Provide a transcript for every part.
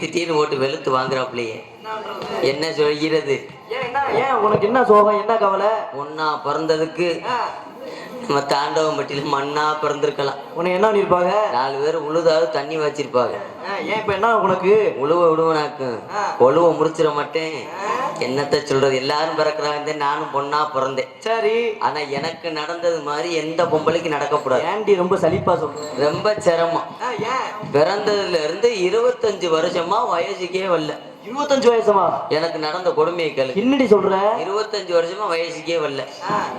திடீர்னு ஓட்டு வெளுத்து வாங்குறாப்லையே என்ன சொல்கிறது? ஏன் உனக்கு என்ன சோகம் என்ன கவலை? ஒன்னா பிறந்ததுக்கு நம்ம தாண்டவம்பட்டியில மண்ணா பிறந்திருக்கலாம். உனக்கு என்ன பண்ணிருப்பாங்க? நாலு பேர் உழுதாவது தண்ணி வச்சிருப்பாங்க. ஏன் இப்ப என்ன உனக்கு? உழுவ விடுவனாக்கும் ஒழுவ முடிச்சிட மாட்டேன். என்னத்த சொல்றது? எல்லாரும் பிறக்கிறாங்க. நானும் பொண்ணா பிறந்தேன். சரி. ஆனா எனக்கு நடந்தது மாதிரி எந்த பொம்பளைக்கு நடக்கக்கூடாது. ஏன்டி ரொம்ப சலிப்பா சொல்ற? ரொம்ப சிரமம். பிறந்ததுல இருந்து இருபத்தஞ்சு வருஷமா வயசுக்கே வரல. இருபத்தஞ்சு வயசுமா? எனக்கு நடந்த கொடுமையை கேளு. என்னடி சொல்ற? இருபத்தஞ்சு வருஷமா வயசுக்கே வரல.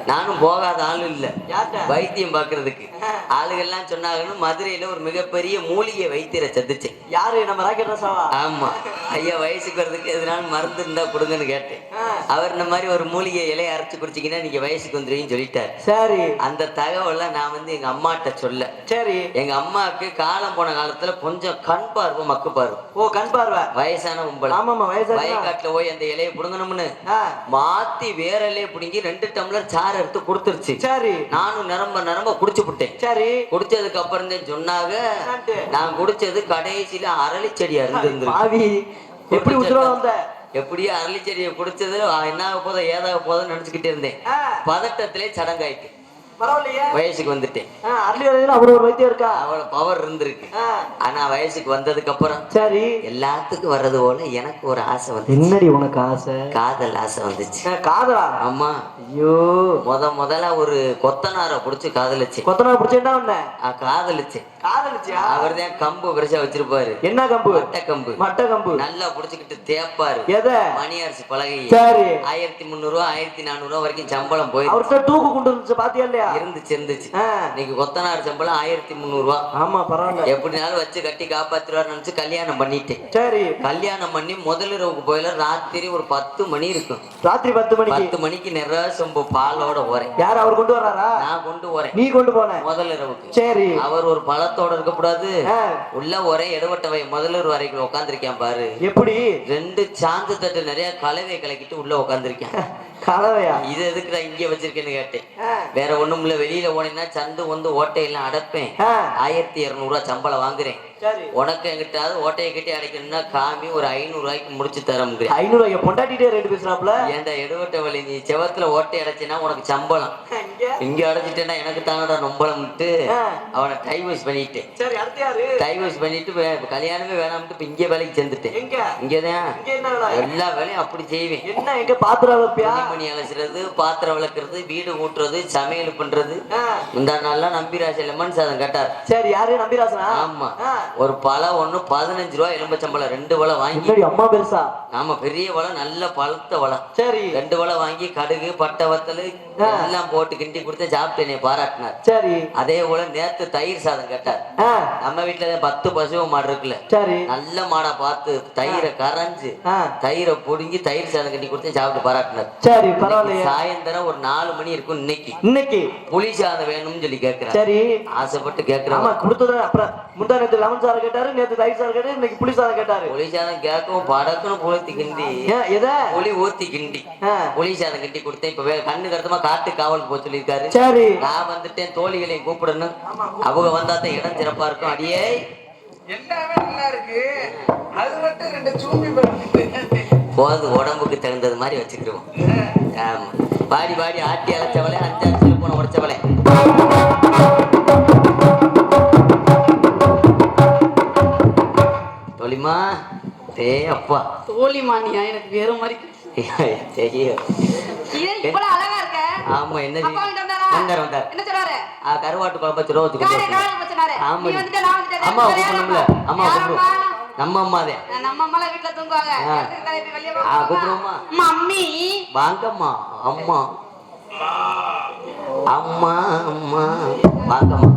நானும் போகாத ஆளு இல்ல. வைத்தியம் பாக்குறதுக்கு ஆளுகள்லாம் சொன்னாங்கன்னு மதுரையில ஒரு மிகப்பெரிய மூலிகை வைத்தியரை சந்திச்சேன். யாரு? நம்ம ராக்கெட் ரசாவா? ஆமா. ஐயா வயசுக்கு வர்றதுக்கு எதனால மருந்து இருந்தா கொடுங்கன்னு கேட்டேன். அவர் இந்த மாதிரி ஒரு மூலிகை இலையை அரைச்சு குடிச்சீங்கன்னா நீங்க வயசுக்கு வந்துருவீங்கன்னு சொல்லிட்டாரு. சரி. அந்த தகவலை நான் வந்து எங்க அம்மாட்ட சொல்ல. சரி. எங்க அம்மாவுக்கு காலம் போன காலத்துல கொஞ்சம் கண் பார்வை மக்கு பார்வை. ஓ கண் பார்வை. வயசான கும்பல் ஆமாமா வயசாச்சு வயக்காட்டுல போய் அந்த இலையை புடுங்கணும்னு. மாத்தி வேற இலையை பிடுங்கி ரெண்டு டம்ளர் சாறு எடுத்து கொடுத்துருச்சு. சரி. நானும் நிரம்ப நிரம்ப குடிச்சு விட்டேன் சரி. குடிச்சதுக்கு அப்புறம் தான் சொன்னாங்க? நான் குடிச்சது கடைசியில அரளி செடியா இருந்து பாவி எப்படி வந்த? எப்படியோ அரளி செடியை குடிச்சது என்ன ஆக போதோ ஏதாக போதோ நினைச்சுக்கிட்டே இருந்தேன். பதட்டத்திலே சடங்காயிட்டு. வயசுக்கு வந்துட்டேன். அவர் ஒரு வைத்தியம் இருக்கா? அவள பவர் இருந்திருக்கு. ஆனா வயசுக்கு வந்ததுக்கு அப்புறம் சரி. எல்லாத்துக்கும் வர்றது போல எனக்கு ஒரு ஆசை வந்து என்னடி உனக்கு ஆசை? காதல் ஆசை வந்துச்சு. காதலா? ஆமா. ஐயோ. முத முதல்ல ஒரு கொத்தனாரை புடிச்சு காதலிச்சேன். கொத்தனார் பிடிச்ச என்ன பண்ண? ஆ, காதலிச்சேன். காதலிச்சியா? அவர் தான் கம்பு பெருசா வச்சிருப்பாரு. என்ன கம்பு? மட்டை கம்பு. மட்டை கம்பு. நல்லா புடிச்சுக்கிட்டு தேப்பாரு எத? மணி அரிசி பலகை சரி. ஆயிரத்தி முந்நூறு ரூபா ஆயிரத்தி நானூறு ரூபா வரைக்கும் சம்பளம் போயிருக்கு அவர்கிட்ட தூக்கு கொண்டு இருந்துச்சு பாத்தியா இல்லையா? இருந்துச்சு இருந்துச்சு. இன்னைக்கு கொத்தனார் சம்பளம் ஆயிரத்தி முந்நூறு ரூபா ஆமா பரவாயில்ல. எப்படினாலும் வச்சு கட்டி காப்பாத்துருவாரு நினைச்சு கல்யாணம் பண்ணிட்டேன் சரி. கல்யாணம் பண்ணி முதலிரவுக்கு போயில ராத்திரி ஒரு பத்து மணி இருக்கும். ராத்திரி பத்து மணிக்கு? பத்து மணிக்கு நிறைய சொம்பு பாலோட போறேன் யார் அவர் கொண்டு வர்றாரா? நான் கொண்டு போறேன் நீ கொண்டு போன? முதலிரவுக்கு சரி. அவர் ஒரு பழத்தோட இருக்கக்கூடாது. ஆ, உள்ள ஒரே இடவட்டவை முதலிரவு வரைக்கும் உட்காந்துருக்கேன் பாரு. எப்படி? ரெண்டு சாந்து தட்டு நிறைய கலவையை கலக்கிட்டு உள்ள உட்காந்துருக்கேன் கலவையா? இது எதுக்கு நான் இங்க வச்சிருக்கேன்னு கேட்டேன். வேற ஒண்ணும் இல்ல வெளியில போனீங்கன்னா சந்து வந்து ஓட்டையெல்லாம் அடைப்பேன். ஆ, ஆயிரத்தி இருநூறுவா சம்பளம் வாங்குறேன். உனக்கு எங்கிட்டாவது ஓட்டையை கட்டி அடைக்கணும்னா காமி ஒரு ஐநூறு ரூபாய்க்கு முடிச்சு தர முடியும் ஐநூறு ரூபாய் பொண்டாட்டிட்டே ரேட்டு பேசுறாப்ல? ஏன்டா எடுவட்ட வழி நீ செவத்துல ஓட்டை அடைச்சினா உனக்கு சம்பளம். இங்க அடைச்சிட்டேன்னா எனக்கு தானடா நொம்பளம்ட்டு ஆ, அவனை டைவர்ஸ் பண்ணிட்டேன். டைவர்ஸ் பண்ணிட்டு கல்யாணமே வேணாம்ட்டு இப்ப இங்க வேலைக்கு சேர்ந்துட்டேன். இங்கதான்? எல்லா வேலையும் அப்படி செய்வேன். என்ன எங்க பாத்திரம் துணிமணி அலசுறது பாத்திரம் விளக்குறது வீடு ஊட்டுறது சமையல் பண்றது. இந்த நாள்லாம் நம்பிராஜ லெமன் சாதம் கேட்டார். சரி யாரு? நம்பிராசனா? ஆமா. ஒரு பழம் ஒண்ணு பதினஞ்சு ரூபா எலும்பச்சம்பழம் ரெண்டு பழம் வாங்கி. அம்மா பெருசா? ஆமா பெரிய பழம் நல்ல பழுத்த பழம் சரி. ரெண்டு பழம் வாங்கி கடுகு பட்டை வத்தல் எல்லாம் போட்டு கிண்டி கொடுத்து சாப்பிட்டு என்னை பாராட்டினார். சரி. அதே போல நேத்து தயிர் சாதம் கேட்டார். நம்ம வீட்டுல பத்து பசுவ மாடு இருக்குல்ல. சரி. நல்ல மாடா பார்த்து தயிரை கரைஞ்சு தயிரை புடுங்கி தயிர் சாதம் கட்டி கொடுத்து சாப்பிட்டு பாராட்டினார். சரி இன்னைக்கு பரவாயில்லையே. சாயந்தரம் ஒரு நாலு மணி இருக்கும் இன்னைக்கு. இன்னைக்கு? புளி சாதம் வேணும்னு சொல்லி கேட்கிறார் சரி. ஆசைப்பட்டு ஆமா கேட்கிறோம் கொடுத்தது அப்புறம் முந்தா நேத்து லெமன் சாதம் கேட்டாரு நேத்து தயிர் சாதம் கேட்டாரு இன்னைக்கு புளி சாதம் கேட்டாரு. புளி சாதம் கேட்கவும் படக்குன்னு புளுத்தி கிண்டி எத? புளி ஊத்தி கிண்டி புளி சாதம் கிண்டி கொடுத்தேன் இப்ப கண்ணு கருத்தமா காட்டு காவலுக்கு போக சொல்லியிருக்காரு. சரி. நான் வந்துட்டேன் தோழிகளையும் கூப்பிடணும். அவங்க வந்தா தான் இடம் சிறப்பா இருக்கும். அடியே. எல்லாமே நல்லா இருக்கு. அது மட்டும் ரெண்டு பருப்பு போது உடம்புக்கு தகுந்தது மாதிரி வச்சுக்கிடுவோம். ஆமா. பாடி பாடி ஆட்டி அழைச்சவளே அஞ்சு அஞ்சு போன உடைச்சவளே. தோழிமா டே அப்பா. தோழிமானியா எனக்கு வேற மாதிரி தெரியும். அழகா இருக்க. ஆமா என்ன வந்தாரா வந்தார் என்ன ஆ, கருவாட்டு குழம்பு வச்சுனாரு ஆமா. நீ அம்மா கூப்பிடணும்ல? அம்மா கூப்பிடுவோம்? நம்ம அம்மாதே. நம்ம அம்மாலாம் வீட்டுல தூங்குவாங்க. கூப்பிடுவோமா? மம்மி. வாங்கம்மா அம்மா. அம்மா அம்மா. வாங்கம்மா.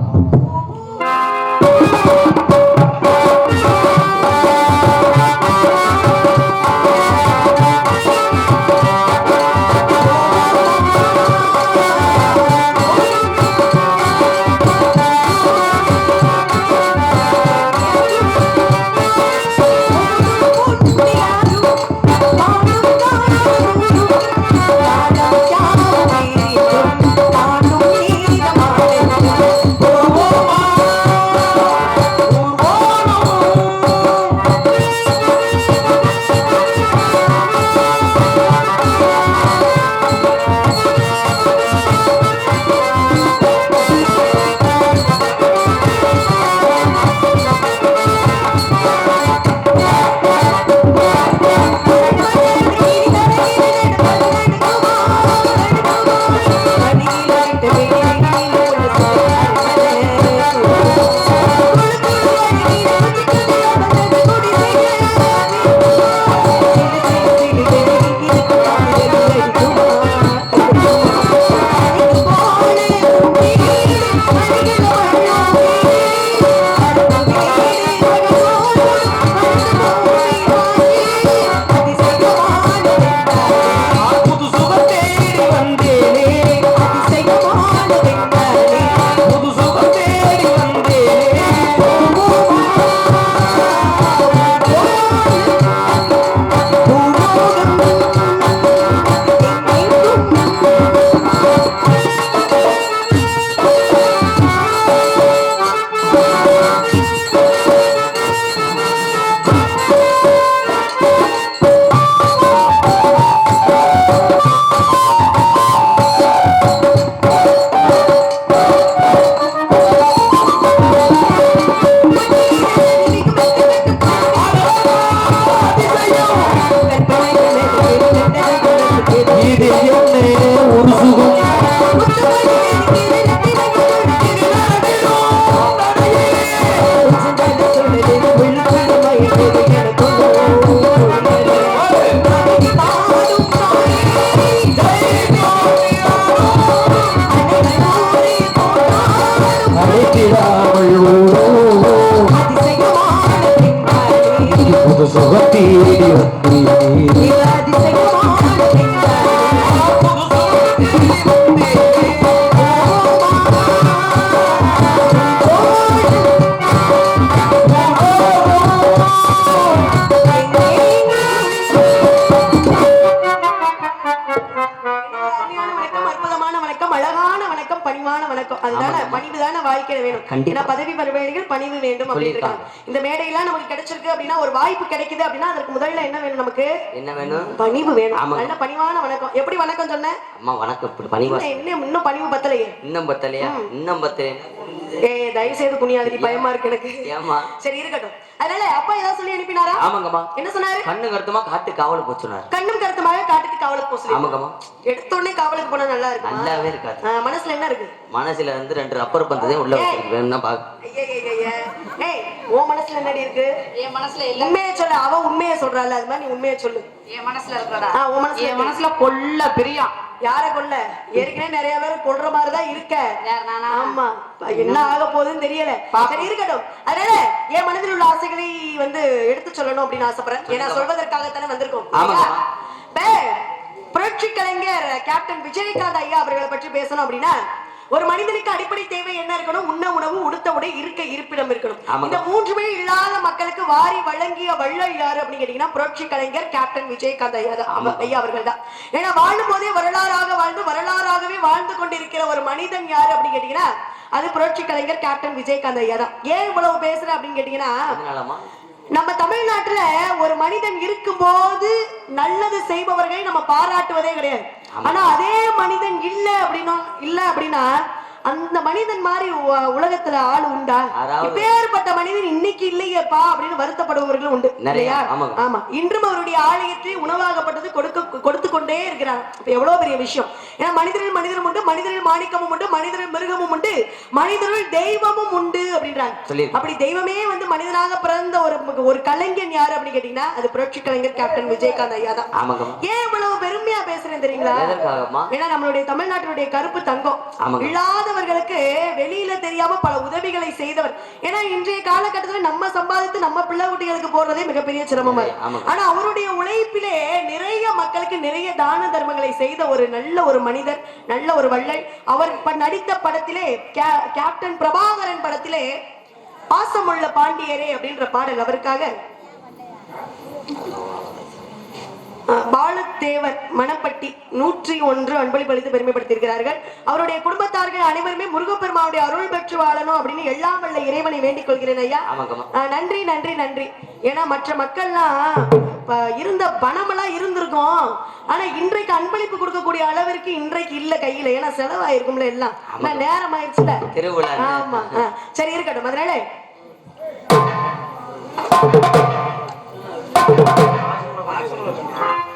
Yeah. வேண்டும் அப்படின்னு இந்த மேடையெல்லாம் நமக்கு கிடைச்சிருக்கு அப்படின்னா ஒரு வாய்ப்பு கிடைக்குது அப்படின்னா அதற்கு முதல்ல என்ன வேணும் நமக்கு? என்ன வேணும்? பணிவு வேணும். நல்ல பணிவான வணக்கம். எப்படி வணக்கம் சொன்னேன் அம்மா வணக்கம். பணிவா இன்னும் இன்னும் பணிவு பத்தலையே. இன்னும் பத்தலையா? இன்னும் பத்தலையா? ஏ தயவு செய்து புண்ணியாதிரி பயமா இருக்கு எனக்கு. ஏமா சரி இருக்கட்டும். அதனால அப்பா ஏதாவது சொல்லி அனுப்பினாரா? ஆமாங்கம்மா. என்ன சொன்னாரு? கண்ணு கருத்துமா காட்டு காவல் போச்சுனார் கண்ணும் கருத்துமாக காட்டுக்கு காவலுக்கு போக சொல்லி. ஆமாங்கம்மா. எடுத்தோடனே காவலுக்கு போனா நல்லா இருக்கும்? நல்லாவே இருக்காது. மனசுல என்ன இருக்கு? மனசுல இருந்து ரெண்டு ரப்பர் பந்ததே உள்ள வச்சிருக்கு. வேணும்னா பாக்க. ஏய் உன் மனசுல என்னடி இருக்கு? என் மனசுல இல்ல. உண்மையை சொல்லு. அவ உண்மையை சொல்றாள் அது மாதிரி நீ உண்மையை சொல்லு. என் மனசுல இருக்கிறதா? ஆ, உன் மனசுல என் மனசுல கொல்ல பிரியம் யார கொல்ல? ஏற்கனவே நிறைய பேர் கொல்ற மாதிரி தான் இருக்க? ஆமா. என்ன? ஆக போகுதுன்னு தெரியல. சரி இருக்கட்டும். அதனால என் மனதில் உள்ள ஆசைகளை வந்து எடுத்து சொல்லணும் அப்படின்னு ஆசைப்படுறேன். ஏன்னா சொல்வதற்காகத்தானே வந்திருக்கோம் புரட்சி கலைஞர் கேப்டன் விஜயகாந்த் ஐயா அவர்களை பற்றி பேசணும் அப்படின்னா ஒரு மனிதனுக்கு அடிப்படை தேவை என்ன இருக்கணும்? உண்ண உணவு உடுத்த உடை இருக்க இருப்பிடம் இருக்கணும். இந்த மூன்றுமே இல்லாத மக்களுக்கு வாரி வழங்கிய வள்ளல் யாரு அப்படின்னு கேட்டீங்கன்னா புரட்சி கலைஞர் கேப்டன் விஜயகாந்த் ஐயா அவர்கள் தான். ஏன்னா வாழும் போதே வரலாறாக வாழ்ந்து வரலாறாகவே வாழ்ந்து கொண்டிருக்கிற ஒரு மனிதன் யாரு அப்படின்னு கேட்டீங்கன்னா அது புரட்சி கலைஞர் கேப்டன் விஜயகாந்த் ஐயா தான். ஏன் இவ்வளவு பேசுறேன் அப்படின்னு கேட்டீங்கன்னா நம்ம தமிழ்நாட்டுல ஒரு மனிதன் இருக்கும்போது நல்லது செய்பவர்களை நம்ம பாராட்டுவதே கிடையாது. ஆனா அதே மனிதன் இல்ல அப்படின்னா இல்ல அப்படின்னா அந்த மனிதன் மாதிரி உலகத்துல ஆள் உண்டா இப்பேற்பட்ட மனிதன் இன்னைக்கு இல்லையேப்பா அப்படின்னு வருத்தப்படுபவர்களும் உண்டு நிறைய. ஆமா. இன்றும் அவருடைய ஆலயத்தில் உணவாகப்பட்டது கொடுக்க கொடுத்து கொண்டே இருக்கிறார். இப்ப எவ்வளவு பெரிய விஷயம். ஏன்னா மனிதர்கள் மனிதரும் உண்டு மனிதர்கள் மாணிக்கமும் உண்டு மனிதர்கள் மிருகமும் உண்டு மனிதர்கள் தெய்வமும் உண்டு அப்படின்றாங்க. அப்படி தெய்வமே வந்து மனிதனாக பிறந்த ஒரு ஒரு கலைஞன் யாரு அப்படின்னு கேட்டீங்கன்னா அது புரட்சி கலைஞர் கேப்டன் விஜயகாந்த் ஐயா தான். ஏன் இவ்வளவு பெருமையா பேசுறேன் தெரியுங்களா? ஏன்னா நம்மளுடைய தமிழ்நாட்டினுடைய கருப்பு தங்கம் ஆமாங்க. இல்லாதவர்களுக்கு வெளியில தெரியாம பல உதவிகளை செய்தவர். ஏன்னா இன்றைய காலகட்டத்துல நம்ம சம்பாதித்து நம்ம பிள்ளை குட்டிகளுக்கு போடுறதே மிகப்பெரிய சிரமமா. ஆனா அவருடைய உழைப்பிலே நிறைய மக்களுக்கு நிறைய தான தர்மங்களை செய்த ஒரு நல்ல ஒரு மனிதர் நல்ல ஒரு வள்ளல். அவர் நடித்த படத்திலே கேப்டன் பிரபாகரன் படத்திலே பாசமுள்ள பாண்டியரே அப்படின்ற பாடல் அவருக்காக. பாலுத்தேவர் மணப்பட்டி நூற்றி ஒன்று அன்பளிப்பளித்து பெருமைப்படுத்தியிருக்கிறார்கள். அவருடைய குடும்பத்தார்கள் அனைவருமே முருகப்பெருமாவுடைய அருள் பெற்று வாழணும் அப்படின்னு எல்லாம் வல்ல இறைவனை வேண்டிக் கொள்கிறேன் ஐயா. நன்றி நன்றி நன்றி. ஏன்னா மற்ற மக்கள்லாம் இருந்த பணமெல்லாம் இருந்திருக்கும். ஆனா இன்றைக்கு அன்பளிப்பு கொடுக்கக்கூடிய அளவிற்கு இன்றைக்கு இல்ல கையில. ஏன்னா செலவாயிருக்கும்ல எல்லாம். நேரம் ஆயிடுச்சுல திருவிழா ஆமா சரி இருக்கட்டும். அதனால 아,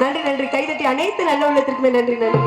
நன்றி நன்றி. கைதட்டி அனைத்து நல்ல உள்ளத்திற்குமே நன்றி நன்றி.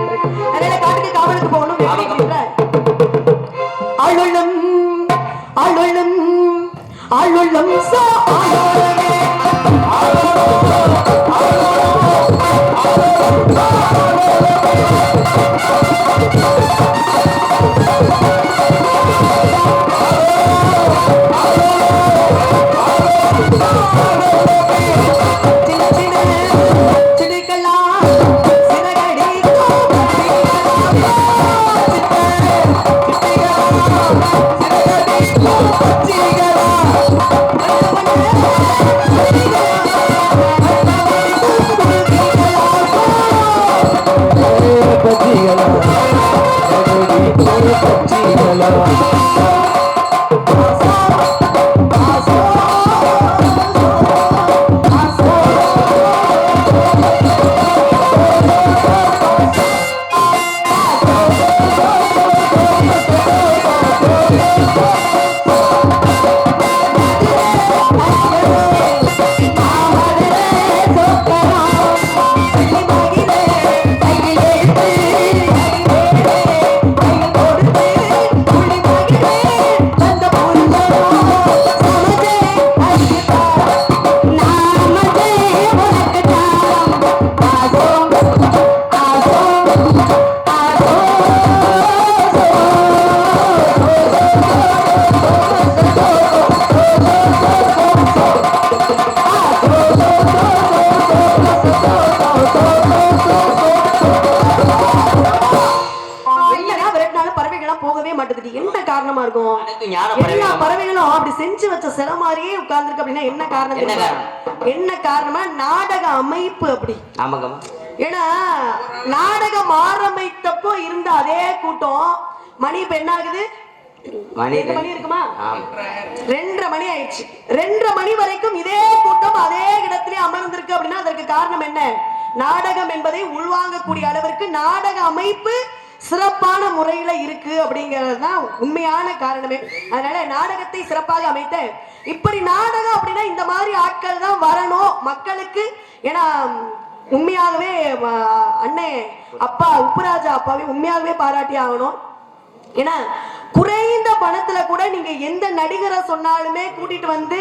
உட்கார்ந்துருக்கு அப்படின்னா என்ன காரணம் என்ன காரணமா நாடக அமைப்பு அப்படி. ஆமாங்கம்மா ஏன்னா நாடகம் ஆரம்பித்தப்போ இருந்த அதே கூட்டம் மணி இப்ப என்ன ஆகுது? மணி ரெண்டு மணி இருக்குமா? ரெண்டரை மணி ஆயிடுச்சு. ரெண்டரை மணி வரைக்கும் இதே கூட்டம் அதே இடத்திலே அமர்ந்திருக்கு அப்படின்னா அதற்கு காரணம் என்ன? நாடகம் என்பதை உள்வாங்கக்கூடிய அளவிற்கு நாடக அமைப்பு சிறப்பான முறையில இருக்கு அப்படிங்கிறது தான் உண்மையான காரணமே. அதனால நாடகத்தை சிறப்பாக அமைத்த இப்படி நாடகம் அப்படின்னா இந்த மாதிரி ஆட்கள் தான் வரணும் மக்களுக்கு. ஏன்னா உண்மையாகவே அண்ணே அப்பா உப்புராஜா அப்பாவே உண்மையாகவே பாராட்டி ஆகணும். ஏன்னா குறைந்த பணத்துல கூட நீங்க எந்த நடிகரை சொன்னாலுமே கூட்டிட்டு வந்து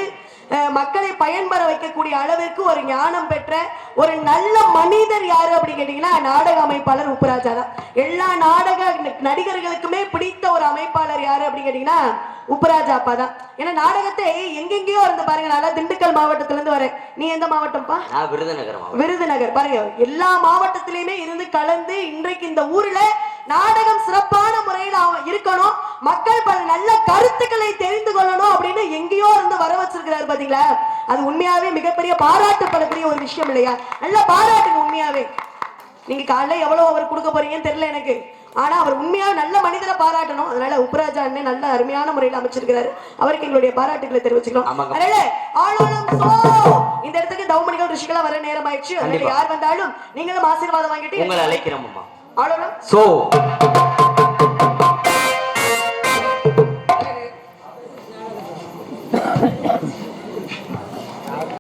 மக்களை பயன்பெற வைக்கக்கூடிய அளவிற்கு ஒரு ஞானம் பெற்ற ஒரு நல்ல மனிதர் யாரு அப்படின்னு கேட்டீங்கன்னா நாடக அமைப்பாளர் உப்புராஜா தான் எல்லா நாடக நடிகர்களுக்குமே பிடித்த ஒரு அமைப்பாளர் யாரு அப்படின்னு கேட்டீங்கன்னா உப்புராஜா அப்பா தான் ஏன்னா நாடகத்தை எங்கெங்கேயோ இருந்து பாருங்க நான் திண்டுக்கல் மாவட்டத்துல இருந்து வரேன். நீ எந்த மாவட்டம்ப்பா? விருதுநகர் விருதுநகர். பாருங்க எல்லா மாவட்டத்திலயுமே இருந்து கலந்து இன்றைக்கு இந்த ஊர்ல நாடகம் சிறப்பான முறையில் இருக்கணும். மக்கள் பல நல்ல கருத்துக்களை தெரிந்து கொள்ளணும் அப்படின்னு வர வச்சிருக்கிறாரு பாத்தீங்களா? அது உண்மையாவே மிகப்பெரிய பாராட்டப்படக்கூடிய ஒரு விஷயம் இல்லையா? நல்ல பாராட்டுங்க உண்மையாவே. நீங்க காலைல எவ்வளவு அவர் கொடுக்க போறீங்கன்னு தெரியல எனக்கு. ஆனா அவர் உண்மையா நல்ல மனிதரை பாராட்டணும். அதனால உப்பராஜா அண்ணன் நல்ல அருமையான முறையில் அமைச்சிருக்கிறாரு. அவருக்கு எங்களுடைய பாராட்டுகளை. அதனால சோ! இந்த இடத்துக்கு தவமணிகள் ரிஷிகளா வர நேரம் ஆயிடுச்சு அதனால. யார் வந்தாலும் நீங்களும் ஆசீர்வாதம் வாங்கிட்டு உங்களை அழைக்கிறோம் சோ!